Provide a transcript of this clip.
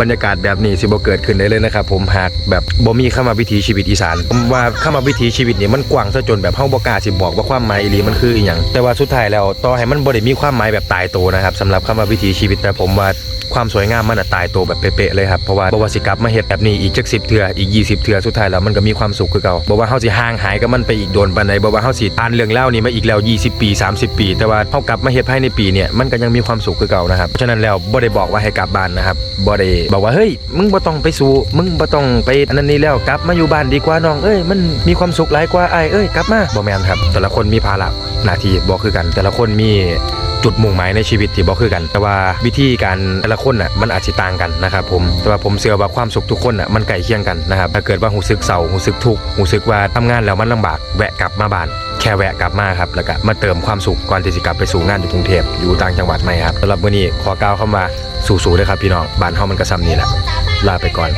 บรรยากาศแบบนี้สิบ่เกิดขึ้นได้เลยนะครับผมหากแบบบ่มีเข้ามาวิถีชีวิตอีสานผมว่าเข้ามาวิถีชีวิตนี่มันกว้างซะจนแบบเฮาบ่กล้าสิบอกว่าความหมายอีหลีมันคืออีหยังแต่ว่าสุดท้ายแล้วต่อให้มันบ่ได้มีความหมายแบบตายตัวนะครับสำหรับเข้ามาวิถีชีวิตแต่ผมว่าความสวยงามมันอะตายตัวแบบเป๊ะๆเลยครับเพราะว่าบวาสิกลับมาเฮ็ดแบบนี้อีกจักสิบเทื่ออีก 20เทื่อสุดท้ายแล้วมันก็มีความสุขคือเก่าบอกว่าเฮาสิห่างหายกับมันไปอีกโดนปานใดบอกว่าเฮาสิอ่านเรื่องเล่านี้มาอีกแล้ว 20 ปี 30 ปี แต่ว่าเฮากลับมาเฮ็ดภายในปีเนี่ยมันก็ยังมีความสุขคือเก่านะครับเพราะฉะนั้นแล้วบ่ได้บอกว่าให้กลับบ้านนะครับบ่ได้บอกว่าเฮ้ยมึงบ่ต้องไปสู้มึงบ่ต้องไปอันนั้นนี่แล้วกลับมาอยู่บ้านดีกว่าน้องเอ้ยมันมีความสุขหลายกว่าอ้เอ้ยกลับมาบ่แม่นครับ แต่ละคนมีภาระหน้าที่บ่คือกัน แต่ละคนมี จุดมุ่งหมายในชีวิตที่บ่คือกัน แต่ว่าวิธีการแต่ละคนน่ะมันอาจจะต่างกันนะครับผมแต่ว่าผมเชื่อว่าความสุขทุกคนน่ะมันใกล้เคียงกันนะครับถ้าเกิดว่าหูซึกเศร้าหูซึกทุกข์หูซึกว่าทำงานแล้วมันลำบากแวะกลับมาบ้านแค่แวะกลับมาครับแล้วก็มาเติมความสุขก่อนที่จะกลับไปสู่งานอยู่กรุงเทพอยู่ต่างจังหวัดใหม่ครับสำหรับวันนี้ขอกล่าวเข้ามาสู่ๆเลยครับพี่น้องบ้านเฮามันก็ซ้ำนี่แหละลาไปก่อน